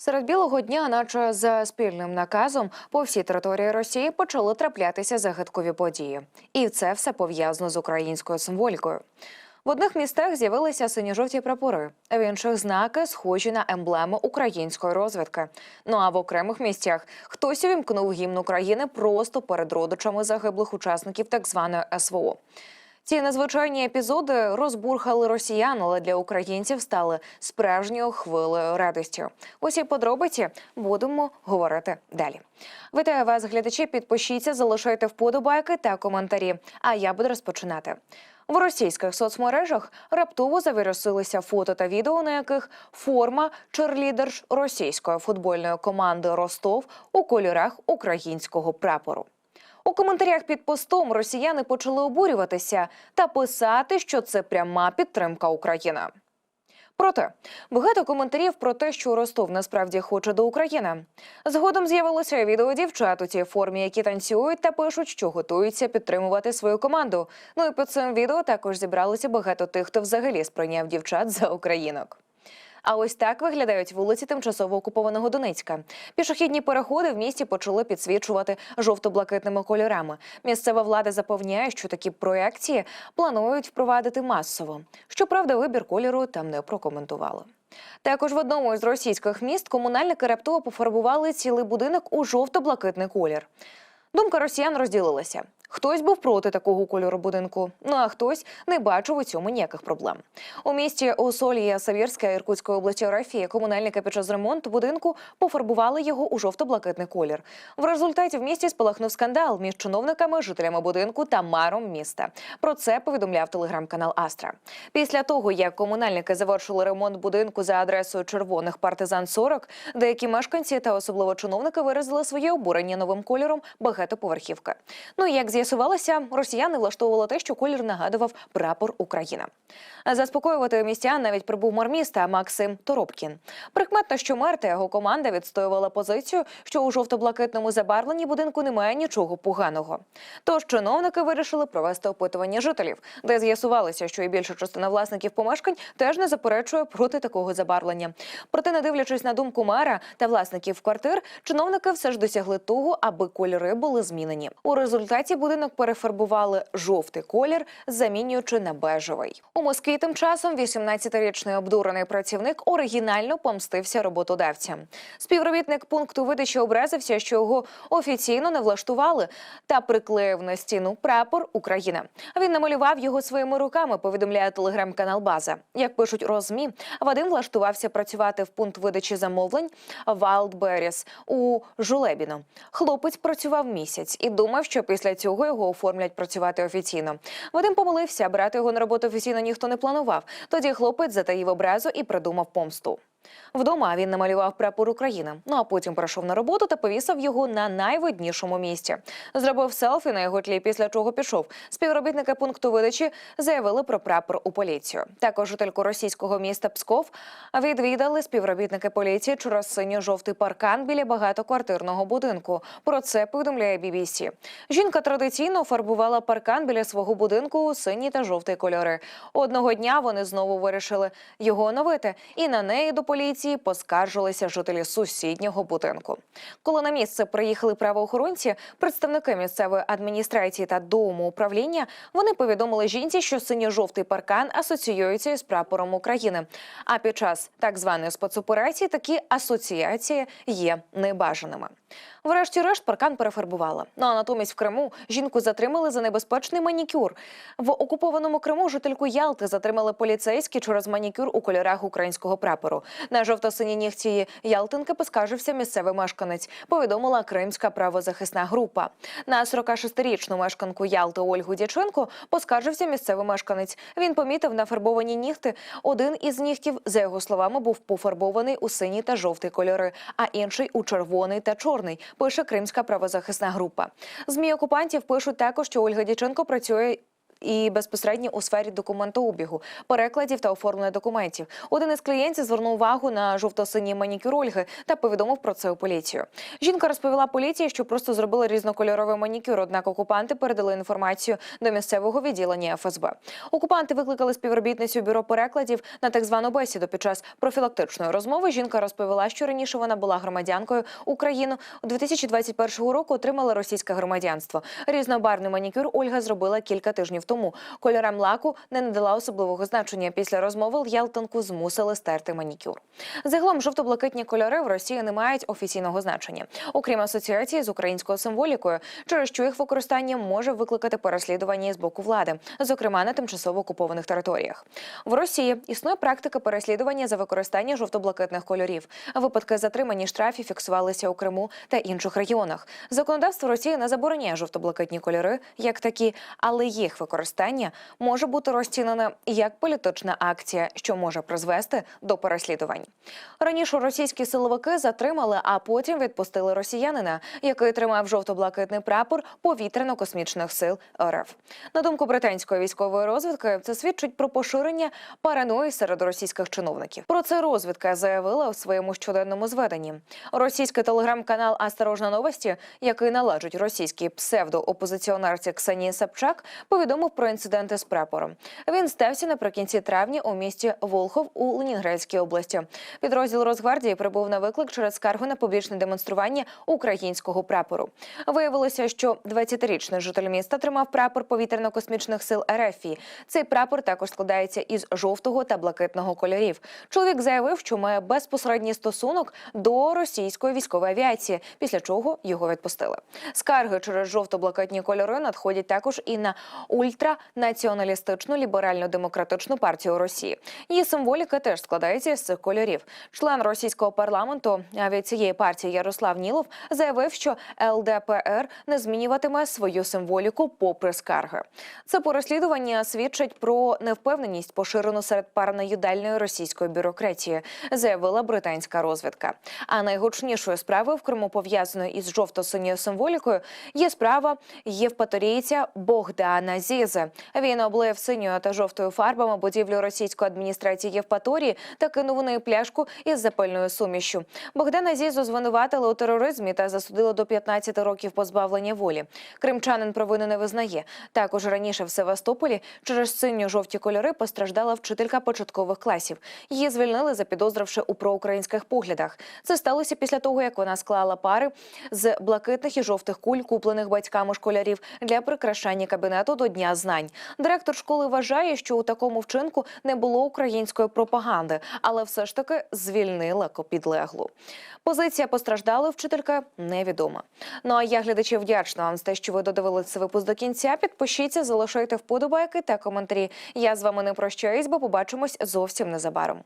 Серед білого дня, наче за спільним наказом, по всій території Росії почали траплятися загадкові події, і це все пов'язано з українською символікою. В одних містах з'явилися синьо-жовті прапори, в інших знаки, схожі на емблеми української розвідки. Ну а в окремих місцях хтось увімкнув гімн України просто перед родичами загиблих учасників так званої СВО. Ці незвичайні епізоди розбурхали росіян, але для українців стали справжньою хвилею радості. Усі подробиці будемо говорити далі. Вітаю вас, глядачі. Підпишіться, залишайте вподобайки та коментарі. А я буду розпочинати. В російських соцмережах раптово завірусилися фото та відео, на яких форма черлідерш російської футбольної команди Ростов у кольорах українського прапору. У коментарях під постом росіяни почали обурюватися та писати, що це пряма підтримка України. Проте багато коментарів про те, що Ростов насправді хоче до України. Згодом з'явилося відео дівчат у цій формі, які танцюють та пишуть, що готуються підтримувати свою команду. Ну і під цим відео також зібралося багато тих, хто взагалі сприйняв дівчат за українок. А ось так виглядають вулиці тимчасово окупованого Донецька. Пішохідні переходи в місті почали підсвічувати жовто-блакитними кольорами. Місцева влада запевняє, що такі проекції планують впровадити масово. Щоправда, вибір кольору там не прокоментували. Також в одному із російських міст комунальники раптово пофарбували цілий будинок у жовто-блакитний колір. Думка росіян розділилася. Хтось був проти такого кольору будинку, ну а хтось не бачив у цьому ніяких проблем. У місті Осолія Савірська Іркутської області Рафії комунальники під час ремонту будинку пофарбували його у жовто-блакитний колір. В результаті в місті спалахнув скандал між чиновниками, жителями будинку та мером міста. Про це повідомляв телеграм-канал Астра. Після того, як комунальники завершили ремонт будинку за адресою Червоних партизан 40, деякі мешканці та особливо чиновники виразили своє обурення новим кольором багатоповерхівки. Ну як з'ясувалося, росіяни влаштовували те, що колір нагадував прапор Україна. Заспокоювати містян навіть прибув мер міста Максим Торопкін. Прикметно, що мер та його команда відстоювала позицію, що у жовто-блакитному забарвленні будинку немає нічого поганого. Тож чиновники вирішили провести опитування жителів, де з'ясувалося, що і більша частина власників помешкань теж не заперечує проти такого забарвлення. Проте, не дивлячись на думку мера та власників квартир, чиновники все ж досягли того, аби кольори були змінені. У результаті будинок перефарбували жовтий колір, замінюючи на бежевий. У Москві тим часом 18-річний обдурений працівник оригінально помстився роботодавцям. Співробітник пункту видачі образився, що його офіційно не влаштували, та приклеїв на стіну прапор Україна. Він намалював його своїми руками. Повідомляє телеграм-канал База. Як пишуть розмі, Вадим влаштувався працювати в пункт видачі замовлень Wildberries у Жулебіно. Хлопець працював місяць і думав, що після цього його оформлять працювати офіційно. Вадим помилився, брати його на роботу офіційно ніхто не планував. Тоді хлопець затаїв образу і придумав помсту. Вдома він намалював прапор України. Ну а потім прийшов на роботу та повісив його на найвиднішому місці. Зробив селфі на його тлі, після чого пішов. Співробітники пункту видачі заявили про прапор у поліцію. Також жительку російського міста Псков відвідали співробітники поліції через синьо-жовтий паркан біля багатоквартирного будинку. Про це повідомляє BBC. Жінка традиційно фарбувала паркан біля свого будинку у синій та жовтий кольори. Одного дня вони знову вирішили його оновити, і на неї до поліції поскаржилися жителі сусіднього будинку. Коли на місце приїхали правоохоронці, представники місцевої адміністрації та дому управління, вони повідомили жінці, що синьо-жовтий паркан асоціюється із прапором України. А під час так званої спецоперації такі асоціації є небажаними. Врешті-решт паркан перефарбувала. Ну а натомість в Криму жінку затримали за небезпечний манікюр. В окупованому Криму жительку Ялти затримали поліцейські через манікюр у кольорах українського прапору. На жовто-синій нігті Ялтинки поскаржився місцевий мешканець. Повідомила Кримська правозахисна група. На 46-річну мешканку Ялти Ольгу Дяченко поскаржився місцевий мешканець. Він помітив нафарбовані нігти. Один із нігтів, за його словами, був пофарбований у синій та жовтий кольори, а інший у червоний та чорний. Пише Кримська правозахисна група. Змі окупантів пишуть також, що Ольга Дяченко працює і безпосередньо у сфері документообігу, перекладів та оформлення документів. Один із клієнтів звернув увагу на жовто-синій манікюр Ольги та повідомив про це у поліцію. Жінка розповіла поліції, що просто зробила різнокольоровий манікюр. Однак окупанти передали інформацію до місцевого відділення ФСБ. Окупанти викликали співробітницю бюро перекладів на так звану бесіду. Під час профілактичної розмови жінка розповіла, що раніше вона була громадянкою України. У 2021 року отримала російське громадянство. Різнобарний манікюр Ольга зробила кілька тижнів тому. Кольорам лаку не надала особливого значення. Після розмови Ялтанку змусили стерти манікюр. Загалом жовто-блакитні кольори в Росії не мають офіційного значення, окрім асоціації з українською символікою, через що їх використання може викликати переслідування з боку влади, зокрема на тимчасово окупованих територіях. В Росії існує практика переслідування за використання жовто-блакитних кольорів. Випадки затримані штрафів фіксувалися у Криму та інших регіонах. Законодавство Росії не забороняє жовто-блакитні кольори як такі, але їх використання може бути розцінене як політична акція, що може призвести до переслідувань. Раніше російські силовики затримали, а потім відпустили росіянина, який тримав жовто-блакитний прапор повітряно-космічних сил РФ. На думку британської військової розвідки, це свідчить про поширення параної серед російських чиновників. Про це розвідка заявила у своєму щоденному зведенні. Російський телеграм-канал «Осторожна новості», який належить російській псевдоопозиціонерці Ксенії Собчак, повідомив про інциденти з прапором. Він стався наприкінці травня у місті Волхов у Ленінградській області. Підрозділ Росгвардії прибув на виклик через скаргу на публічне демонстрування українського прапору. Виявилося, що 20-річний житель міста тримав прапор повітряно-космічних сил РФ. Цей прапор також складається із жовтого та блакитного кольорів. Чоловік заявив, що має безпосередній стосунок до російської військової авіації, після чого його відпустили. Скарги через жовто-блакитні кольори надходять також і на ультранаціоналістичну ліберально-демократичну партію Росії. Її символіка теж складається з цих кольорів. Член російського парламенту від цієї партії Ярослав Нілов заявив, що ЛДПР не змінюватиме свою символіку попри скарги. Це переслідування свідчить про невпевненість, поширену серед параноїдальної російської бюрократії, заявила британська розвідка. А найгучнішою справою в Криму пов'язаною із жовто-синьою символікою є справа євпаторійця Богдана Зізи. Він облив синьою та жовтою фарбами будівлю російської адміністрації Євпаторії та кинув у неї пляшку із запальною сумішю. Богдана Зізу звинуватили у тероризмі та засудили до 15 років позбавлення волі. Кримчанин провини не визнає. Також раніше в Севастополі через синьо-жовті кольори постраждала вчителька початкових класів. Її звільнили, запідозривши у проукраїнських поглядах. Це сталося після того, як вона склала пари з блакитних і жовтих куль, куплених батьками школярів для прикрашання кабінету до Дня знань. Директор школи вважає, що у такому вчинку не було української пропаганди, але все ж таки звільнила підлеглу. Позиція постраждалої вчительки невідома. Ну а я глядачі вдячна вам за те, що ви додивили цей випуск до кінця. Підпишіться, залишайте вподобайки та коментарі. Я з вами не прощаюсь, бо побачимось зовсім незабаром.